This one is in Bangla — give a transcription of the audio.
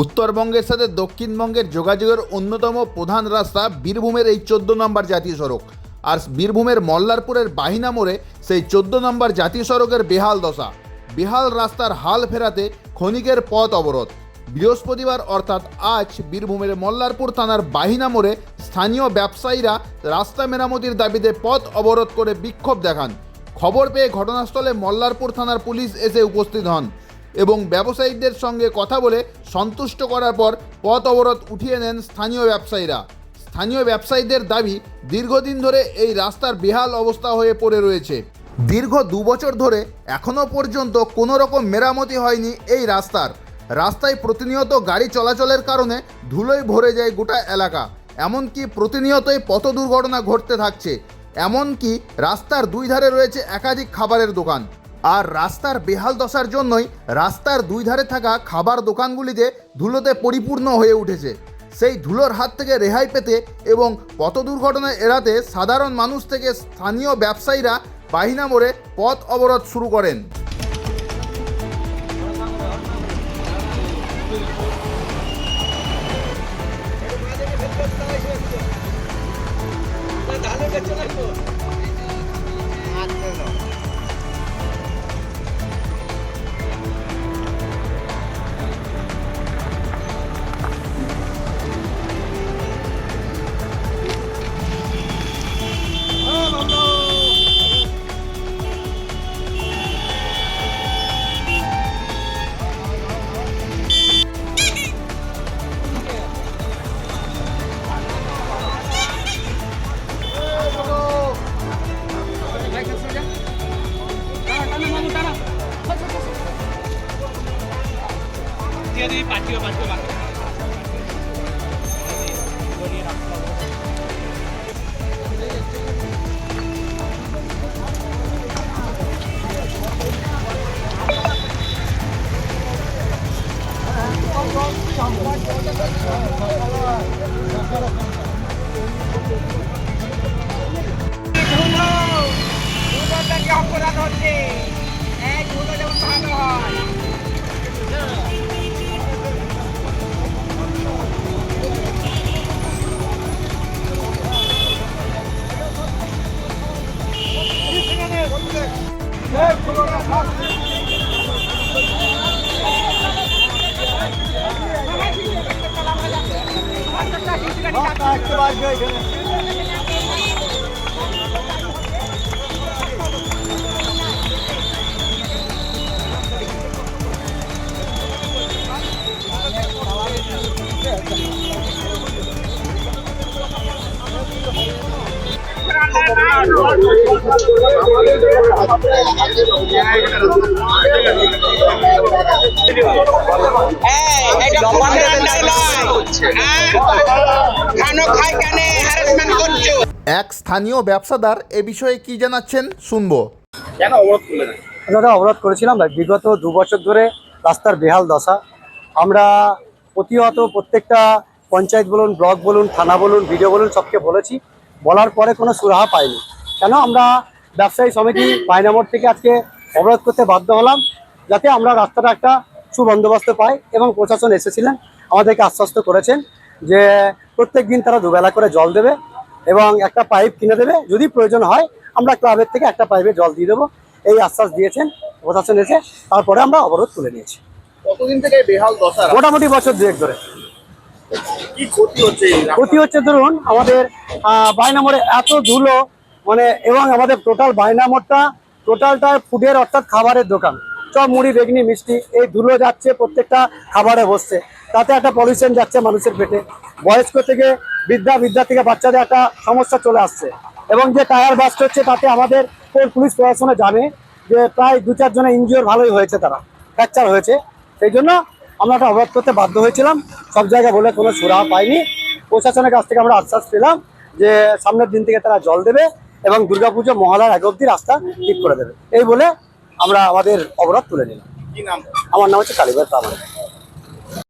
উত্তরবঙ্গের সাথে দক্ষিণবঙ্গের যোগাযোগের অন্যতম প্রধান রাস্তা বীরভূমের এই চোদ্দ নম্বর জাতীয় সড়ক। আর বীরভূমের মল্লারপুরের বাহিনা মোড়ে সেই চোদ্দ নম্বর জাতীয় সড়কের বেহাল দশা। বেহাল রাস্তার হাল ফেরাতে ক্ষণিকের পথ অবরোধ। বৃহস্পতিবার অর্থাৎ আজ বীরভূমের মল্লারপুর থানার বাহিনা মোড়ে স্থানীয় ব্যবসায়ীরা রাস্তা মেরামতির দাবিতে পথ অবরোধ করে বিক্ষোভ দেখান। খবর পেয়ে ঘটনাস্থলে মল্লারপুর থানার পুলিশ এসে উপস্থিত হন এবং ব্যবসায়ীদের সঙ্গে কথা বলে সন্তুষ্ট করার পর পথ অবরোধ উঠিয়ে নেন স্থানীয় ব্যবসায়ীরা। স্থানীয় ব্যবসায়ীদের দাবি, দীর্ঘদিন ধরে এই রাস্তার বেহাল অবস্থা হয়ে পড়ে রয়েছে। দীর্ঘ দু বছর ধরে এখনও পর্যন্ত কোনো রকম মেরামতি হয়নি এই রাস্তার। রাস্তায় প্রতিনিয়ত গাড়ি চলাচলের কারণে ধুলোয় ভরে যায় গোটা এলাকা। এমনকি প্রতিনিয়তই পথ দুর্ঘটনা ঘটতে থাকছে। এমনকি রাস্তার দুই ধারে রয়েছে একাধিক খাবারের দোকান। আর রাস্তার বেহাল দশার জন্যই রাস্তার দুই ধারে থাকা খাবার দোকানগুলিতে ধুলোতে পরিপূর্ণ হয়ে উঠেছে। সেই ধুলোর হাত থেকে রেহাই পেতে এবং পথ দুর্ঘটনা এড়াতে সাধারণ মানুষ থেকে স্থানীয় ব্যবসায়ীরা বাহিনা মোড়ে পথ অবরোধ শুরু করেন। দিয়ে দিবি পাঠিও পাঠিও vai, vai. খানো খাই কানে এক স্থানীয় ব্যবসাদার এ বিষয়ে কি জানাচ্ছেন শুনব। দাদা অবরোধ করেছিলাম বিগত দু বছর ধরে রাস্তার বেহাল দশা। আমরা প্রতিহত প্রত্যেকটা পঞ্চায়েত বলুন ব্লক বলুন থানা বলুন ভিডিও বলুন সবকে বলেছি। বলার পরে কোনো সুরাহা পাইনি। কেন? আমরা ব্যবসায়ী সমিতি পায়নামোড় থেকে আজকে অবরোধ করতে বাধ্য হলাম যাতে আমরা রাস্তাটা একটা সুবন্দোবস্ত পাই এবং প্রশাসন এসেছিলেন আমাদেরকে আশ্বস্ত করেছেন যে প্রত্যেক দিন তারা দুবেলা করে জল দেবে এবং একটা পাইপ কিনে দেবে। যদি প্রয়োজন হয় আমরা ক্লাবের থেকে একটা পাইপে জল দিয়ে দেবো। এই আশ্বাস দিয়েছেন প্রশাসন এসে তারপরে আমরা অবরোধ তুলে নিয়েছি। কতদিন থেকে বেহাল দশা? মোটামুটি বছর দুয়েক ধরে। ক্ষতি হচ্ছে ধরুন আমাদের আহ, বাইনামোড়ে এত ধুলো মানে এবং আমাদের টোটাল বাইনামোড়টা টোটালটা ফুডের অর্থাৎ খাবারের দোকান। সব মুড়ি বেগনি মিষ্টি এই ধুলো যাচ্ছে প্রত্যেকটা খাবারে বসছে। তাতে একটা পলিউশন যাচ্ছে মানুষের পেটে। বয়স্ক থেকে বৃদ্ধা বৃদ্ধা থেকে বাচ্চাদের একটা সমস্যা চলে আসছে। এবং যে টায়ার বাস্ট হচ্ছে তাতে আমাদের পুলিশ প্রশাসনে জানে যে প্রায় দু চারজনের ইনজিওর ভালোই হয়েছে তারা ফ্র্যাকচার হয়েছে। সেই জন্য আমরা একটা অবরোধ করতে বাধ্য হয়েছিলাম। সব জায়গায় বলে কোনো সুরাহ পাইনি। প্রশাসনের কাছ থেকে আমরা আশ্বাস পেলাম যে সামনের দিন থেকে তারা জল দেবে এবং দুর্গাপুজো মহালয়ার এক অব্দি রাস্তা ঠিক করে দেবে। এই বলে আমরা আমাদের অবরোধ তুলে নিলাম। কি নাম? আমার নাম হচ্ছে কালীবাই প্রামাণিক।